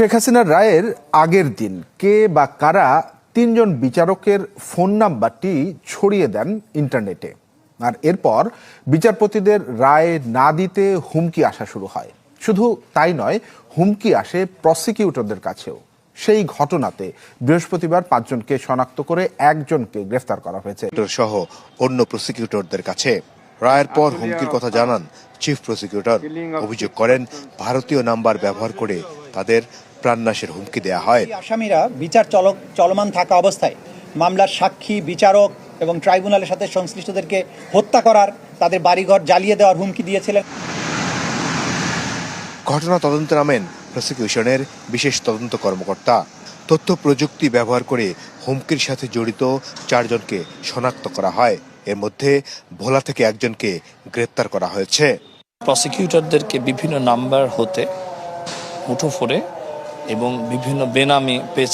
শেখ হাসিনার রায়ের আগের দিন কে বা কারা তিনজন বিচারকের ফোন নাম্বারটি ছড়িয়ে দেন ইন্টারনেটে। আর এরপর বিচারপতিদের রায় না দিতে হুমকি আসা শুরু হয়। শুধু তাই নয়, হুমকি আসে প্রসিকিউটরদের কাছেও। সেই ঘটনাতে বৃহস্পতিবার পাঁচজনকে শনাক্ত করে একজনকে গ্রেফতার করা হয়েছে। সহ অন্য প্রসিকিউটরদের কাছে। রায়ের পর হুমকির কথা জানান চিফ প্রসিকিউটর অভিযোগ করেন, ভারতীয় নাম্বার ব্যবহার করে তাদের প্রাণনাশের হুমকি দেয়া হয়। আসামিরা বিচার চলক চলমান থাকা অবস্থায় মামলার সাক্ষী বিচারক এবং ট্রাইব্যুনালের সাথে সংশ্লিষ্টদেরকে হত্যা করার তাদের বাড়িঘর জ্বালিয়ে দেওয়ার হুমকি দিয়েছিলেন। ঘটনা তদন্তে নামেন প্রসিকিউশনের বিশেষ তদন্ত কর্মকর্তা। তথ্য প্রযুক্তি ব্যবহার করে হুমকির সাথে জড়িত চারজনকে শনাক্ত করা হয়। এর মধ্যে ভোলা থেকে একজনকে গ্রেপ্তার করা হয়েছে। প্রসিকিউটরদেরকে বিভিন্ন নাম্বার হতে মুঠোফোনে এবং বিভিন্ন বেনামি পেজ